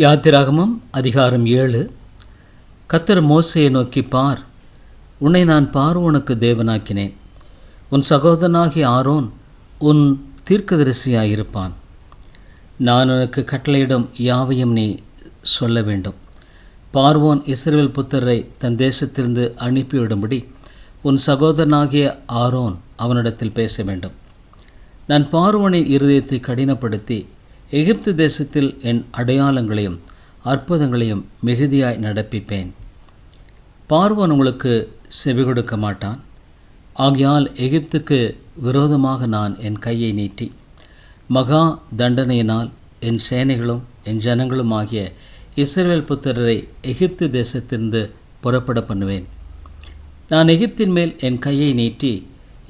யாத்திராகமம் அதிகாரம் ஏழு. கத்தர் மோசையை நோக்கி பார் உன்னை நான் பார்வோனுக்கு தேவனாக்கினேன். உன் சகோதரனாகிய ஆரோன் உன் தீர்க்கதரிசியாயிருப்பான். நான் உனக்கு கட்டளையிடும் யாவையும் நீ சொல்ல வேண்டும். பார்வோன் இஸ்ரேல் புத்தரை தன் தேசத்திலிருந்து அனுப்பிவிடும்படி உன் சகோதரனாகிய ஆரோன் அவனிடத்தில் பேச வேண்டும். நான் பார்வோனின் இருதயத்தை கடினப்படுத்தி எகிப்து தேசத்தில் என் அடையாளங்களையும் அற்புதங்களையும் மிகுதியாய் நடப்பிப்பேன். பார்வன் உங்களுக்கு செவி கொடுக்க மாட்டான். ஆகையால் எகிப்துக்கு விரோதமாக நான் என் கையை நீட்டி மகா தண்டனையினால் என் சேனைகளும் என் ஜனங்களும் ஆகிய இஸ்ரேல் புத்திரரை எகிப்து தேசத்திலிருந்து புறப்பட பண்ணுவேன். நான் எகிப்தின் மேல் என் கையை நீட்டி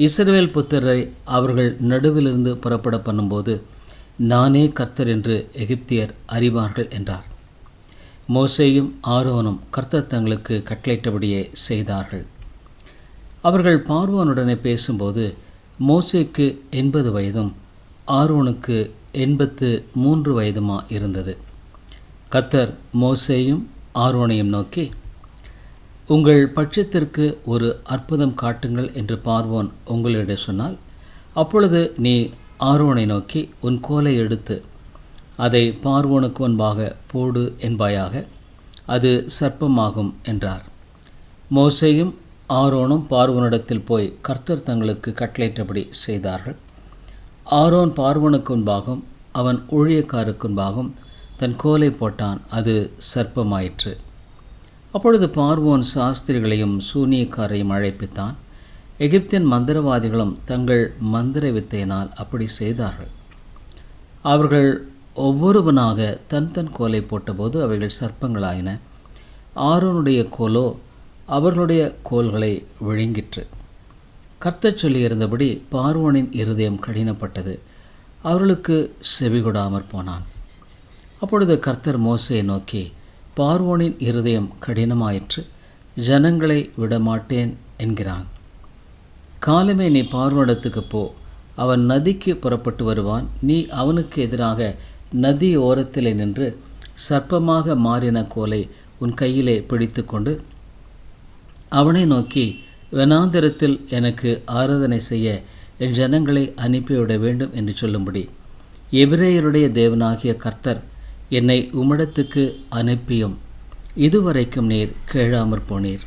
இஸ்ரேல் புத்திரரை அவர்கள் நடுவிலிருந்து புறப்பட பண்ணும்போது நானே கர்த்தர் என்று எகிப்தியர் அறிவார்கள் என்றார். மோசேயும் ஆரோனும் கர்த்தர் தங்களுக்கு கட்டளையிட்டபடியே செய்தார்கள். அவர்கள் பார்வோனுடனே பேசும்போது மோசேக்கு எண்பது வயதும் ஆரோனுக்கு எண்பத்து மூன்று வயதுமா இருந்தது. கத்தர் மோசேயும் ஆரோனையும் நோக்கி உங்கள் பட்சத்திற்கு ஒரு அற்புதம் காட்டுங்கள் என்று பார்வோன் உங்களிடம் சொன்னால் அப்பொழுது நீ ஆரோனை நோக்கி உன் கோலை எடுத்து அதை பார்வோனுக்கு முன்பாக போடு என்பாயாக அது சர்ப்பமாகும் என்றார். மோசையும் ஆரோனும் பார்வோனிடத்தில் போய் கர்த்தர் தங்களுக்கு கட்டளையிட்டபடி செய்தார்கள். ஆரோன் பார்வனுக்கு முன்பாகவும் அவன் ஊழியக்காருக்கு முன்பாகவும் தன் கோலை போட்டான் அது சர்ப்பமாயிற்று. அப்பொழுது பார்வோன் சாஸ்திரிகளையும் சூனியக்காரையும் அழைப்பித்தான். எகிப்தின் மந்திரவாதிகளும் தங்கள் மந்திர வித்தையினால் அப்படி செய்தார்கள். அவர்கள் ஒவ்வொருவனாக தன் தன் கோலை போட்டபோது அவைகள் சர்ப்பங்களாயின. ஆரோனுடைய கோலோ அவர்களுடைய கோல்களை விழுங்கிற்று. கர்த்தர் சொல்லியிருந்தபடி பார்வோனின் இருதயம் கடினப்பட்டது. அவர்களுக்கு செவிகொடாமற் போனான். அப்பொழுது கர்த்தர் மோசையை நோக்கி பார்வோனின் இருதயம் கடினமாயிற்று. ஜனங்களை விடமாட்டேன் என்கிறான். காலமே நீ பார்வனிடத்துக்கு போ. அவன் நதிக்கு புறப்பட்டு வருவான். நீ அவனுக்கு எதிராக நதி ஓரத்திலே நின்று சர்ப்பமாக மாறின கோலை உன் கையிலே பிடித்து கொண்டு அவனை நோக்கி வனாந்திரத்தில் எனக்கு ஆராதனை செய்ய என் ஜனங்களை அனுப்பிவிட வேண்டும் என்று சொல்லும்படி எபிரேயருடைய தேவனாகிய கர்த்தர் என்னை உம்மிடத்துக்கு அனுப்பியும். இதுவரைக்கும் நீர் கேழாமற் போனீர்.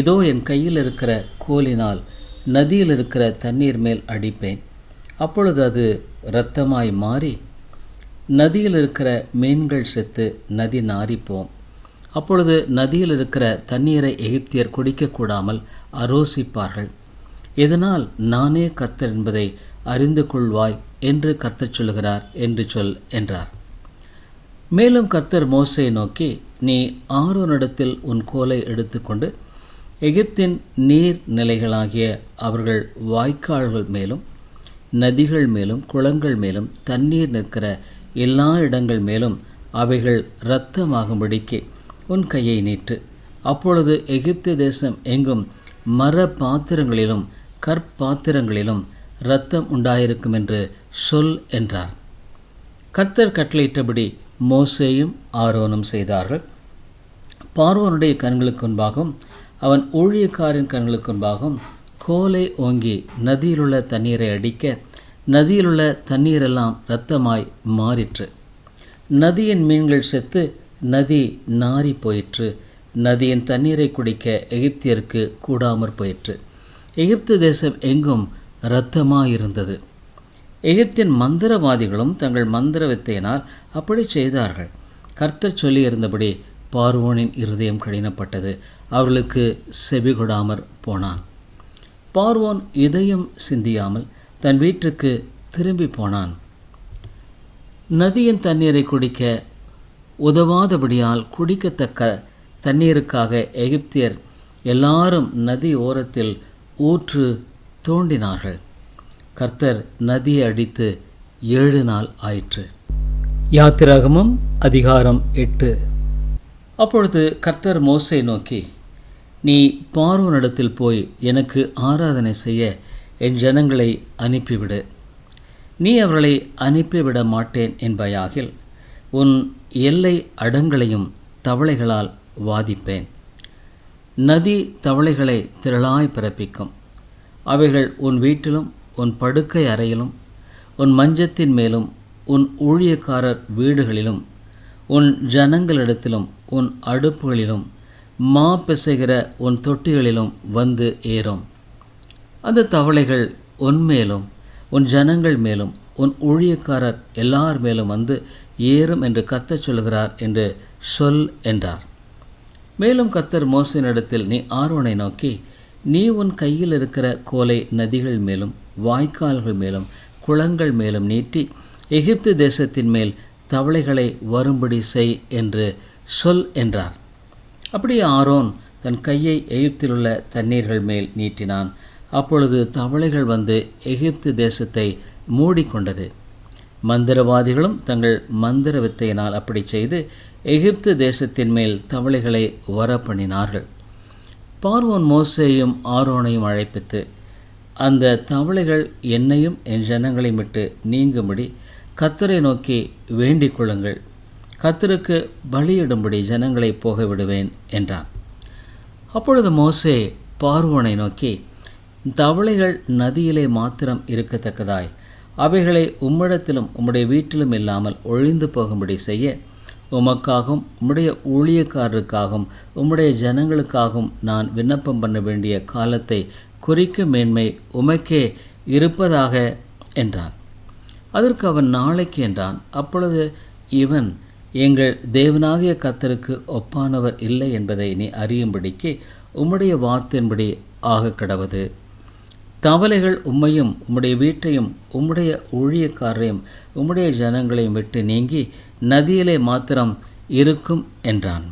இதோ என் கையில் இருக்கிற கோலினால் நதியில் இருக்கிற தண்ணீர் மேல் அடிப்பேன். அப்பொழுது அது இரத்தமாய் மாறி நதியில் இருக்கிற மீன்கள் செத்து நதி நாரிப்போம் அப்பொழுது நதியில் இருக்கிற தண்ணீரை எகிப்தியர் குடிக்கக்கூடாமல் அரோசிப்பார்கள் இதனால் நானே கர்த்தர் என்பதை அறிந்து கொள்வாய் என்று கர்த்தர் சொல்கிறார் என்று சொல் என்றார். மேலும் கர்த்தர் மோசையை நோக்கி நீ ஆரோனிடத்தில் உன் கோலை எடுத்துக்கொண்டு எகிப்தின் நீர் நிலைகளாகிய அவர்கள் வாய்க்கால்கள் மேலும் நதிகள் மேலும் குளங்கள் மேலும் தண்ணீர் நிற்கிற எல்லா இடங்கள் மேலும் அவைகள் இரத்தமாகும்படிக்கு உன் கையை நீட்டு. அப்பொழுது எகிப்து தேசம் எங்கும் மர பாத்திரங்களிலும் கற்பாத்திரங்களிலும் இரத்தம் உண்டாயிருக்கும் என்று சொல் என்றார். கர்த்தர் கட்டளையிட்டபடி மோசேயும் ஆரோனும் செய்தார்கள். பார்வோனுடைய கண்களுக்கு முன்பாகவும் அவன் ஊழியக்காரின் கண்களுக்கு முன்பாகவும் கோலை ஓங்கி நதியிலுள்ள தண்ணீரை அடிக்க நதியிலுள்ள தண்ணீரெல்லாம் இரத்தமாய் மாறிற்று. நதியின் மீன்கள் செத்து நதி நாரி போயிற்று. நதியின் தண்ணீரை குடிக்க எகிப்தியருக்கு கூடாமற் போயிற்று. எகிப்து தேசம் எங்கும் இரத்தமாயிருந்தது. எகிப்தின் மந்திரவாதிகளும் தங்கள் மந்திர வித்தையினால் அப்படி செய்தார்கள். கர்த்தர் சொல்லியிருந்தபடி பார்வோனின் இருதயம் கடினப்பட்டது. அவர்களுக்கு செவி கொடாமற் போனான். பார்வோன் இதயம் சிந்தியாமல் தன் வீட்டுக்கு திரும்பி போனான். நதியின் தண்ணீரை குடிக்க உதவாதபடியால் குடிக்கத்தக்க தண்ணீருக்காக எகிப்தியர் எல்லாரும் நதி ஓரத்தில் ஊற்று தோண்டினார்கள். கர்த்தர் நதியை அடித்து ஏழு நாள் ஆயிற்று. யாத்திராகமும் அதிகாரம் எட்டு. அப்பொழுது கர்த்தர் மோசை நோக்கி நீ பார்வோனிடத்தில் போய் எனக்கு ஆராதனை செய்ய என் ஜனங்களை அனுப்பிவிடு. நீ அவர்களை அனுப்பிவிட மாட்டேன் என்பாயாகில் உன் எல்லை அடங்களையும் தவளைகளால் வாதிப்பேன். நதி தவளைகளை திரளாய் பிறப்பிக்கும். அவைகள் உன் வீட்டிலும் உன் படுக்கை அறையிலும் உன் மஞ்சத்தின் மேலும் உன் ஊழியக்காரர் வீடுகளிலும் உன் ஜனங்களிடத்திலும் உன் அடுப்புகளிலும் மா பிசைகிற உன் தொட்டிகளிலும் வந்து ஏறும். அந்த தவளைகள் உன் மேலும் உன் ஜனங்கள் மேலும் உன் ஊழியக்காரர் எல்லார் மேலும் வந்து ஏறும் என்று கத்தச் சொல்கிறார் என்று சொல் என்றார். மேலும் கத்தர் மோசனிடத்தில் நீ ஆர்வனை நோக்கி நீ உன் கையில் இருக்கிற கோலை நதிகள் மேலும் வாய்க்கால்கள் மேலும் குளங்கள் மேலும் நீட்டி எகிப்து தேசத்தின் மேல் தவளைகளை வரும்படி செய் என்று சொல் என்றார். அப்படியே ஆரோன் தன் கையை எகிப்திலுள்ள தண்ணீர்கள் மேல் நீட்டினான். அப்பொழுது தவளைகள் வந்து எகிப்து தேசத்தை மூடிக்கொண்டது. மந்திரவாதிகளும் தங்கள் மந்திர வித்தையினால் அப்படி செய்து எகிப்து தேசத்தின் மேல் தவளைகளை வரப்பண்ணினார்கள். பார்வோன் மோசையும் ஆரோனையும் அழைப்பித்து அந்த தவளைகள் என்னையும் என் ஜனங்களையும் விட்டு நீங்கும்படி கத்தரை நோக்கி வேண்டிக் கொள்ளுங்கள். கத்தருக்கு பலியிடும்படி ஜனங்களை போக விடுவேன் என்றான். அப்பொழுது மோசே பார்வோனை நோக்கி தவளைகள் நதியிலே மாத்திரம் இருக்கத்தக்கதாய். அவைகளை உம்மிடத்திலும் உம்முடைய வீட்டிலும் இல்லாமல் ஒழிந்து போகும்படி செய்ய உமக்காகவும் உம்முடைய ஊழியக்காரருக்காகவும் உம்முடைய ஜனங்களுக்காகவும் நான் விண்ணப்பம் பண்ண வேண்டிய காலத்தை குறிக்கும் மேன்மை உமக்கே இருப்பதாக என்றான். அதற்கு அவன் நாளைக்கு என்றான். அப்பொழுது இவன் எங்கள் தேவனாகிய கத்தருக்கு ஒப்பானவர் இல்லை என்பதை நீ அறியும்படிக்கு உம்முடைய வார்த்தையின்படி ஆக கடவது. தவளைகள் உம்மையும் உம்முடைய வீட்டையும் உம்முடைய ஊழியக்காரரையும் உம்முடைய ஜனங்களையும் விட்டு நீங்கி நதியிலே மாத்திரம் இருக்கும் என்றான்.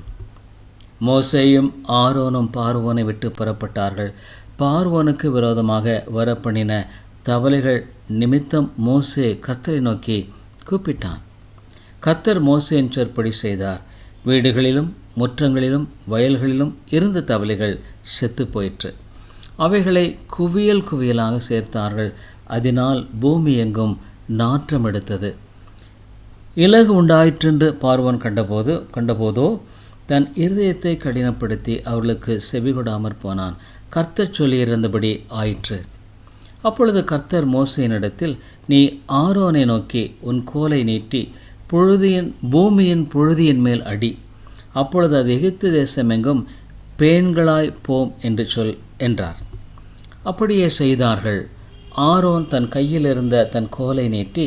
மோசையும் ஆரோனும் பார்வோனை விட்டு புறப்பட்டார்கள். பார்வோனுக்கு விரோதமாக வரப்பண்ணின தவளைகள் நிமித்தம் மோசே கத்தரை நோக்கி கூப்பிட்டான். கத்தர் மோசையின் சொற்படி செய்தார். வீடுகளிலும் முற்றங்களிலும் வயல்களிலும் இருந்த தவளைகள் செத்து போயிற்று அவைகளை குவியல் குவியலாக சேர்த்தார்கள். அதனால் பூமி எங்கும் நாற்றம் எடுத்தது. இலகு உண்டாயிற்றென்று பார்வன் கண்டபோது கண்டபோதோ தன் இருதயத்தை கடினப்படுத்தி அவர்களுக்கு செவிகொடாமற் போனான். கர்த்தர் சொல்லியிருந்தபடி ஆயிற்று. அப்பொழுது கர்த்தர் மோசையினிடத்தில் நீ ஆரோனை நோக்கி உன் கோலை நீட்டி பொழுதியின் பூமியின் புழுதியின் மேல் அடி. அப்பொழுது அது எகிப்து தேசமெங்கும் பேன்களாய் போம் என்று சொல் என்றார். அப்படியே செய்தார்கள். ஆரோன் தன் கையில் இருந்த தன் கோலை நீட்டி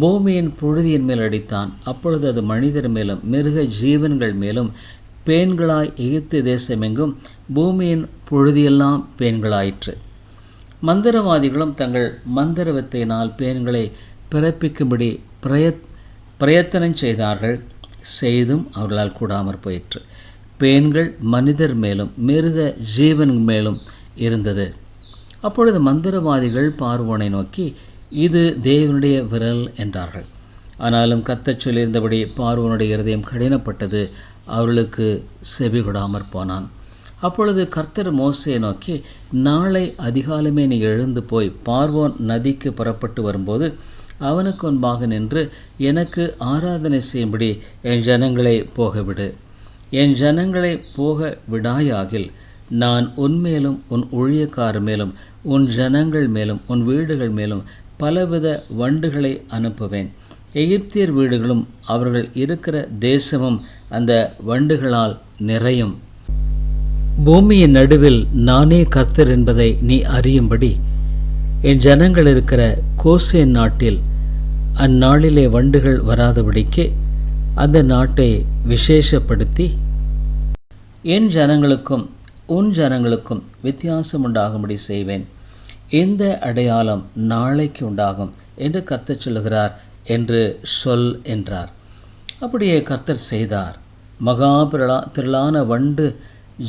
பூமியின் புழுதியின் மேல் அடித்தான். அப்பொழுது அது மனிதர் மேலும் மிருக ஜீவன்கள் மேலும் பேன்களாய் எகிப்து தேசமெங்கும் பூமியின் புழுதியெல்லாம் பேன்களாயிற்று மந்திரவாதிகளும் தங்கள் மந்திர வித்தையினால் பேன்களை பிறப்பிக்கும்படி பிரயத் பிரயத்தனம் செய்தார்கள். செய்தும் அவர்களால் கூடாமற் போயிற்று. பேன்கள் மனிதர் மேலும் மிருக ஜீவன் மேலும் இருந்தது. அப்பொழுது மந்திரவாதிகள் பார்வோனை நோக்கி இது தேவனுடைய விரல் என்றார்கள். ஆனாலும் கத்தச் சொல்லியிருந்தபடி பார்வோனுடைய இருதயம் கடினப்பட்டது. அவர்களுக்கு செவி கொடாமற் போனான். அப்பொழுது கர்த்தர் மோசையை நோக்கி நாளை அதிகாலமே நீ எழுந்து போய் பார்வோன் நதிக்கு புறப்பட்டு வரும்போது அவனுக்கு முன்பாக நின்று எனக்கு ஆராதனை செய்யும்படி என் ஜனங்களை போகவிடு. என் ஜனங்களை போக விடாயாகில் நான் உன் மேலும் உன் ஊழியக்கார மேலும் உன் ஜனங்கள் மேலும் உன் வீடுகள் மேலும் பலவித வண்டுகளை அனுப்புவேன். எகிப்தியர் வீடுகளும் அவர்கள் இருக்கிற தேசமும் அந்த வண்டுகளால் நிறையும். பூமியின் நடுவில் நானே கர்த்தர் என்பதை நீ அறியும்படி என் ஜனங்கள் இருக்கிற கோசே நாட்டில் அந்நாளிலே வண்டுகள் வராதபடிக்கு அந்த நாட்டை விசேஷப்படுத்தி என் ஜனங்களுக்கும் உன் ஜனங்களுக்கும் வித்தியாசம் உண்டாகும்படி செய்வேன். இந்த அடையாளம் நாளைக்கு உண்டாகும் என்று கர்த்தர் சொல்லுகிறார் என்று சொல் என்றார். அப்படியே கர்த்தர் செய்தார். மகா பிரளா திரளான வண்டு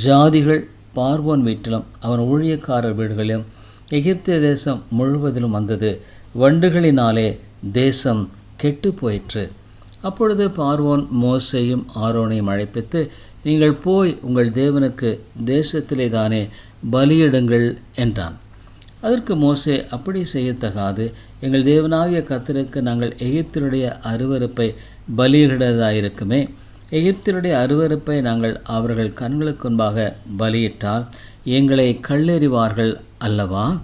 ஜாதிகள் பார்வோன் வீட்டிலும் அவன் ஊழியக்காரர் வீடுகளிலும் எகிப்திய தேசம் முழுவதிலும் வந்தது. வண்டுகளினாலே தேசம் கெட்டு போயிற்று. அப்பொழுது பார்வோன் மோசையும் ஆரோனையும் அழைப்பித்து நீங்கள் போய் உங்கள் தேவனுக்கு தேசத்திலே தானே பலியிடுங்கள் என்றான். அதற்கு மோசே அப்படி செய்யத்தகாது. எங்கள் தேவனாகிய கத்தருக்கு நாங்கள் எகிப்தினுடைய அருவருப்பை பலியிடுவதாயிருக்குமே. எகிப்தினுடைய அருவருப்பை நாங்கள் அவர்கள் கண்களுக்கு முன்பாக பலியிட்டால் எங்களை கல்லெறிவார்கள் அல்லவா?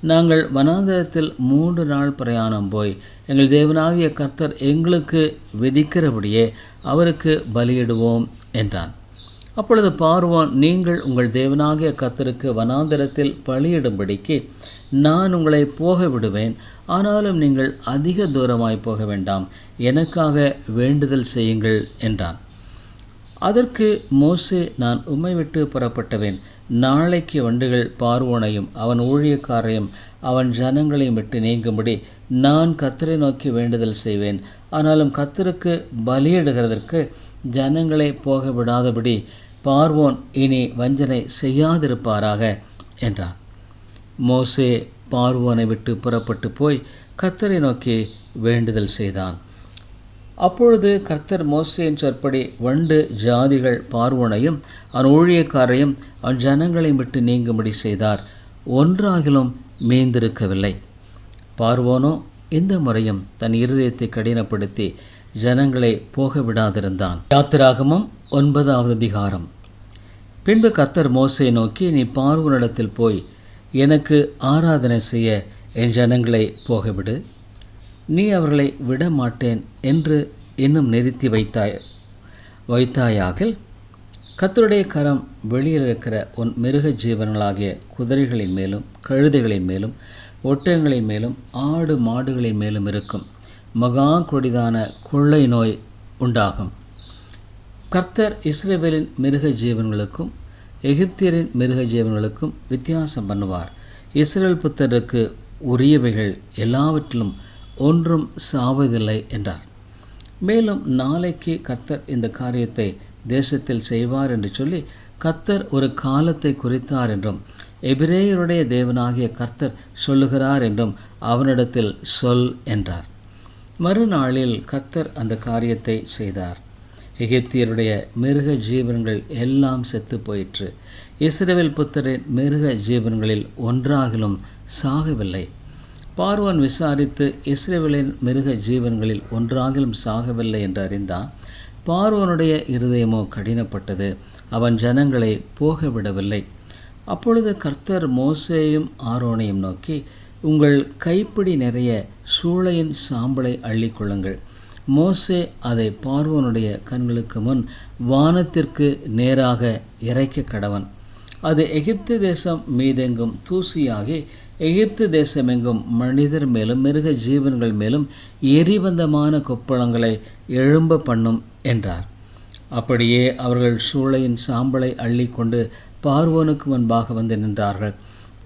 நாங்கள் வனாந்தரத்தில் மூன்று நாள் பிரயாணம் போய் எங்கள் தேவனாகிய கர்த்தர் எங்களுக்கு விதிக்கிறபடியே அவருக்கு பலியிடுவோம் என்றான். அப்பொழுது பார்வோன் நீங்கள் உங்கள் தேவனாகிய கர்த்தருக்கு வனாந்தரத்தில் பலியிடும்படிக்கு நான் உங்களை போக விடுவேன் ஆனாலும் நீங்கள் அதிக தூரமாய் போக வேண்டாம். எனக்காக வேண்டுதல் செய்யுங்கள் என்றான். அதற்கு மோசே நான் உம்மை விட்டு புறப்பட்டவேன். நாளைக்கு வண்டுகள் பார்வோனையும் அவன் ஊழியக்காரையும் அவன் ஜனங்களையும் விட்டு நீங்கும்படி நான் கத்தரை நோக்கி வேண்டுதல் செய்வேன். ஆனாலும் கத்தருக்கு பலியிடுகிறதற்கு ஜனங்களை போக விடாதபடி பார்வோன் இனி வஞ்சனை செய்யாதிருப்பாராக என்றான். மோசே பார்வோனை விட்டு புறப்பட்டு போய் கத்தரை நோக்கி வேண்டுதல் செய்தான். அப்பொழுது கர்த்தர் மோசேயின் சொற்படி வண்டு ஜாதிகள் பார்வோனையும் அவன் ஊழியக்காரையும் அவன் ஜனங்களையும் விட்டு நீங்கும்படி செய்தார். ஒன்றாகிலும் மீந்திருக்கவில்லை. பார்வோனோ இந்த முறையும் தன் இருதயத்தை கடினப்படுத்தி ஜனங்களை போக விடாதிருந்தான் யாத்திராகமும் ஒன்பதாவது அதிகாரம். பின்பு கர்த்தர் மோசை நோக்கி நீ பார்வோனிடத்தில் போய் எனக்கு ஆராதனை செய்ய என் ஜனங்களை போகவிடு. நீ அவர்களை விட மாட்டேன் என்று இன்னும் நிறுத்தி வைத்தாய். வைத்தாயாகில் கத்தருடைய கரம் வெளியில் இருக்கிற உன் மிருக ஜீவன்களாகிய குதிரைகளின் மேலும் கழுதைகளின் மேலும் ஒட்டகங்களின் மேலும் ஆடு மாடுகளின் மேலும் இருக்கும் மகா கொடிதான கொள்ளை நோய் உண்டாகும். கர்த்தர் இஸ்ரேவேலின் மிருக ஜீவன்களுக்கும் எகிப்தியரின் மிருக ஜீவன்களுக்கும் வித்தியாசம் பண்ணுவார். இஸ்ரேல் புத்தருக்கு உரியவைகள் எல்லாவற்றிலும் ஒன்றும் சாவதில்லை என்றார். மேலும் நாளைக்கு கத்தர் இந்த காரியத்தை தேசத்தில் செய்வார் என்று சொல்லி கத்தர் ஒரு காலத்தை குறித்தார் என்றும் எபிரேயருடைய தேவனாகிய கர்த்தர் சொல்லுகிறார் என்றும் அவனிடத்தில் சொல் என்றார். மறுநாளில் கத்தர் அந்த காரியத்தை செய்தார். எகிப்தியருடைய மிருக ஜீவன்கள் எல்லாம் செத்து போயிற்று. இஸ்ரேவேல் புத்தரின் மிருக ஜீவன்களில் ஒன்றாகிலும் சாகவில்லை. பார்வன் விசாரித்து இஸ்ரேவேலின் மிருக ஜீவன்களில் ஒன்றாகிலும் சாகவில்லை என்று அறிந்தான் பார்வனுடைய இருதயமோ கடினப்பட்டது. அவன் ஜனங்களை போக விடவில்லை அப்பொழுது கர்த்தர் மோசேயும் ஆரோனையும் நோக்கி உங்கள் கைப்பிடி நிறைய சூளையின் சாம்பலை அள்ளிக்கொள்ளுங்கள். மோசே அதை பார்வனுடைய கண்களுக்கு முன் வானத்திற்கு நேராக இறைக்க கடவன். அது எகிப்து தேசம் மீதெங்கும் தூசியாகி எகிப்து தேசமெங்கும் மனிதர் மேலும் மிருக ஜீவன்கள் மேலும் எரிபந்தமான கொப்பளங்களை எழும்ப பண்ணும் என்றார். அப்படியே அவர்கள் சூளையின் சாம்பலை அள்ளிக்கொண்டு பார்வோனுக்கு முன்பாக வந்து நின்றார்கள்.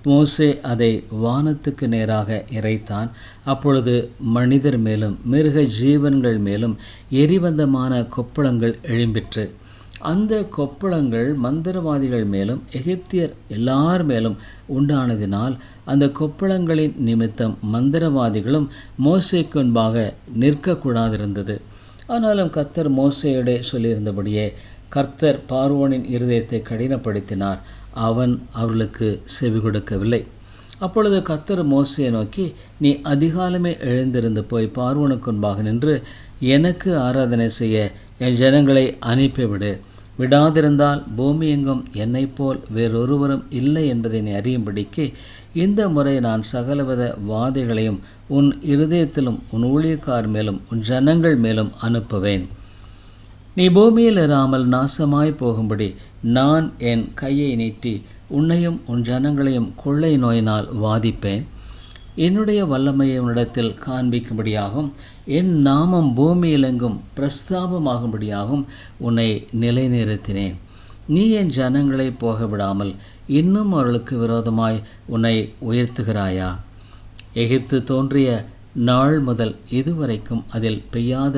மோசே அதை வானத்துக்கு நேராக இறைத்தான். அப்பொழுது மனிதர் மேலும் மிருக ஜீவன்கள் மேலும் எரிபந்தமான கொப்பளங்கள் எழும்பிற்று. அந்த கொப்பளங்கள் மந்திரவாதிகள் மேலும் எகிப்தியர் எல்லார் மேலும் உண்டானதினால் அந்த கொப்பளங்களின் நிமித்தம் மந்திரவாதிகளும் மோசைக்கு முன்பாக நிற்கக்கூடாதிருந்தது. ஆனாலும் கர்த்தர் மோசையோடே சொல்லியிருந்தபடியே கர்த்தர் பார்வோனின் இருதயத்தை கடினப்படுத்தினார். அவன் அவர்களுக்கு செவி கொடுக்கவில்லை. அப்பொழுது கர்த்தர் மோசையை நோக்கி நீ அதிகாலமே எழுந்திருந்து போய் பார்வனுக்கு முன்பாக நின்று எனக்கு ஆராதனை செய்ய என் ஜனங்களை அனுப்பிவிடு. விடாதிருந்தால் பூமி எங்கும் என்னை போல் வேறொருவரும் இல்லை என்பதை நீ அறியும்படிக்கு இந்த முறை நான் சகலவித வாதைகளையும் உன் இருதயத்திலும் உன் ஊழியக்கார் மேலும் உன் ஜனங்கள் மேலும் அனுப்புவேன். நீ பூமியில் இராமல் நாசமாய் போகும்படி நான் என் கையை நீட்டி உன்னையும் உன் ஜனங்களையும் கொள்ளை நோயினால் வாதிப்பேன். என்னுடைய வல்லமையை உன்னிடத்தில் காண்பிக்கும்படியாகும் என் நாமம் பூமியிலெங்கும் பிரஸ்தாபமாகும்படியாகும் உன்னை நிலைநிறுத்தினேன். நீ என் ஜனங்களை போக விடாமல் இன்னும் அவர்களுக்கு விரோதமாய் உன்னை உயர்த்துகிறாயா? எகிப்து தோன்றிய நாள் முதல் இதுவரைக்கும் அதில் பெய்யாத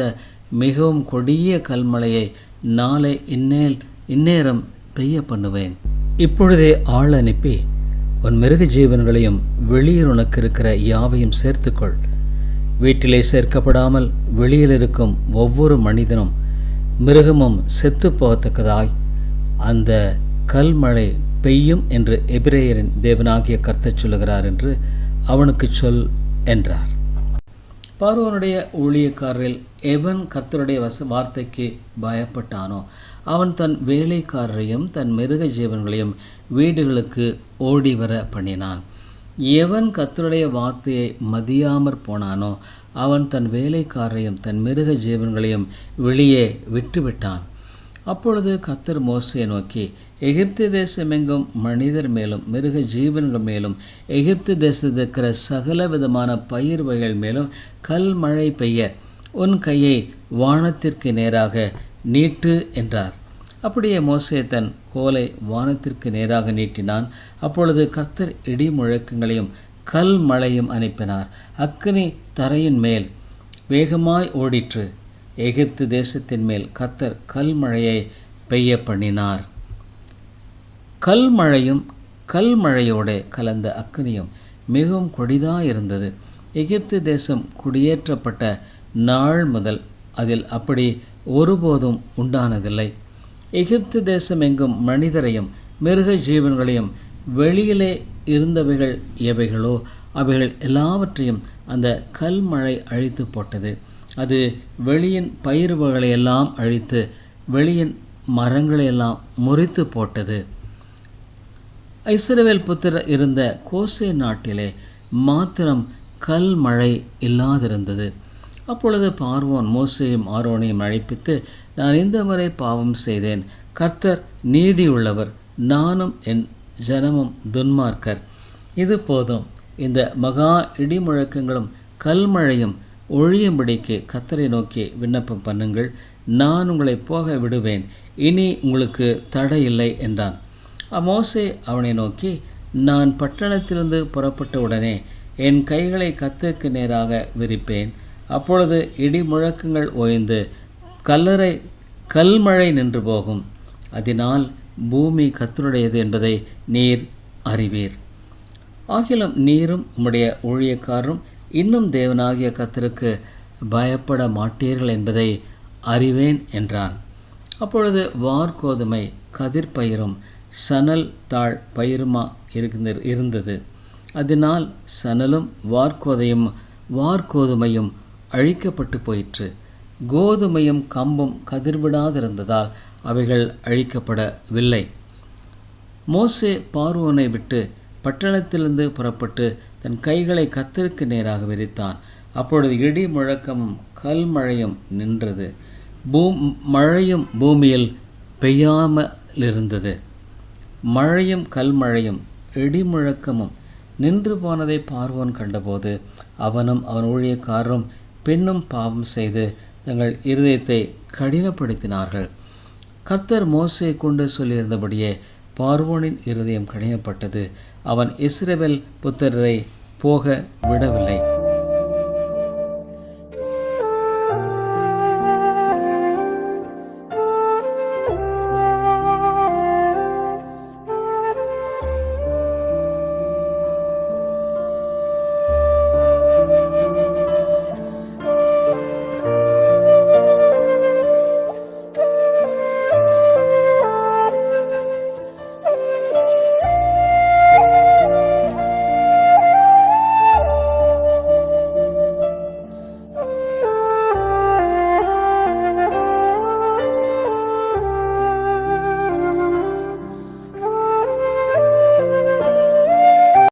மிகவும் கொடிய கல்மழையை நாளை இந்நேல் இந்நேரம் பெய்ய பண்ணுவேன். இப்பொழுதே ஆள் அனுப்பி உன் மிருக ஜீவன்களையும் வெளியில் உனக்கு இருக்கிற யாவையும் சேர்த்துக்கொள். வீட்டிலே சேர்க்கப்படாமல் வெளியில் இருக்கும் ஒவ்வொரு மனிதனும் மிருகமும் செத்து போகத்தக்கதாய். அந்த கல்மழை பெய்யும் என்று எபிரேயரின் தேவனாகிய கர்த்தச் சொல்லுகிறார் என்று அவனுக்கு சொல் என்றார். பார்வனுடைய ஊழியக்காரரில் எவன் கர்த்தருடைய வச வார்த்தைக்கு பயப்பட்டானோ அவன் தன் வேலைக்காரரையும் தன் மிருக ஜீவன்களையும் வீடுகளுக்கு ஓடி வர பண்ணினான். எவன் கத்தருடைய வார்த்தையை மதியாமற் போனானோ அவன் தன் வேலைக்காரரையும் தன் மிருக ஜீவன்களையும் வெளியே விட்டுவிட்டான். அப்பொழுது கத்தர் மோசையை நோக்கி எகிப்து தேசமெங்கும் மனிதர் மேலும் மிருக ஜீவன்கள் மேலும் எகிப்து தேசத்தில் இருக்கிற சகல விதமான பயிர் வகைகள் மேலும் கல் மழை பெய்ய உன் கையை வானத்திற்கு நேராக நீட்டு என்றார். அப்படியே மோசே தன் கோலை வானத்திற்கு நேராக நீட்டினான். அப்பொழுது கத்தர் இடி முழக்கங்களையும் கல் மழையும் அனுப்பினார். அக்கினி தரையின் மேல் வேகமாய் ஓடிற்று. எகிப்து தேசத்தின் மேல் கத்தர் கல்மழையை பெய்ய பண்ணினார். கல்மழையும் கல்மழையோடு கலந்த அக்கினியும் மிகவும் கொடிதாக இருந்தது. எகிப்து தேசம் குடியேற்றப்பட்ட நாள் முதல் அதில் அப்படி ஒருபோதும் உண்டானதில்லை. எகிப்து தேசம் எங்கும் மனிதரையும் மிருக ஜீவன்களையும் வெளியிலே இருந்தவைகள் எவைகளோ அவைகள் எல்லாவற்றையும் அந்த கல்மழை அழித்து போட்டது. அது வெளியின் பயிர் எல்லாம் அழித்து வெளியின் மரங்களை எல்லாம் முறித்து போட்டது. இஸ்ரவேல் புத்திர இருந்த கோசே நாட்டிலே மாத்திரம் கல் மழை இல்லாதிருந்தது. அப்பொழுது பார்வோன் மோசையும் ஆரோனையும் அழைப்பித்து நான் இந்த முறை பாவம் செய்தேன். கர்த்தர் நீதியுள்ளவர். நானும் என் ஜனமும் துன்மார்க்கர். இது போதும். இந்த மகா இடிமுழக்கங்களும் கல்மழையும் ஒழியும்படிக்கு கத்தரை நோக்கி விண்ணப்பம் பண்ணுங்கள். நான் உங்களை போக விடுவேன். இனி உங்களுக்கு தடை இல்லை என்றான். அமோசே அவனை நோக்கி நான் பட்டணத்திலிருந்து புறப்பட்ட உடனே என் கைகளை கத்திற்கு நேராக விரிப்பேன். அப்பொழுது இடி முழக்கங்கள் ஓய்ந்து கல்லறை கல்மழை நின்று போகும். அதனால் பூமி கத்தருடையது என்பதை நீர் அறிவீர். ஆகிலும் நீரும் உம்முடைய ஊழியக்காரரும் இன்னும் தேவனாகிய கத்தருக்கு பயப்பட மாட்டீர்கள் என்பதை அறிவேன் என்றான். அப்பொழுது வார்கோதுமை கதிர்பயிரும் சணல் தாழ் பயிருமா இருந்தது அதனால் சணலும் வார்கோதையும் வார்கோதுமையும் அழிக்கப்பட்டு போயிற்று. கோதுமையும் கம்பும் கதிர்விடாதிருந்ததால் அவைகள் அழிக்கப்படவில்லை. மோசே பார்வோனை விட்டு பட்டணத்திலிருந்து புறப்பட்டு தன் கைகளை கத்திற்கு நேராக விரித்தான். அப்பொழுது இடி முழக்கமும் கல்மழையும் நின்றது. பூம் மழையும் பூமியில் பெய்யாமலிருந்தது. மழையும் கல்மழையும் இடி முழக்கமும் நின்று போனதை பார்வோன் கண்டபோது அவனும் அவன் ஊழியக்காரரும் பெண்ணும் பாவம் செய்து தங்கள் இருதயத்தை கடினப்படுத்தினார்கள். கர்த்தர் மோசையை கொண்டு சொல்லியிருந்தபடியே பார்வோனின் இருதயம் கடினப்பட்டது. அவன் இஸ்ரேவேல் புத்தரை போக விடவில்லை.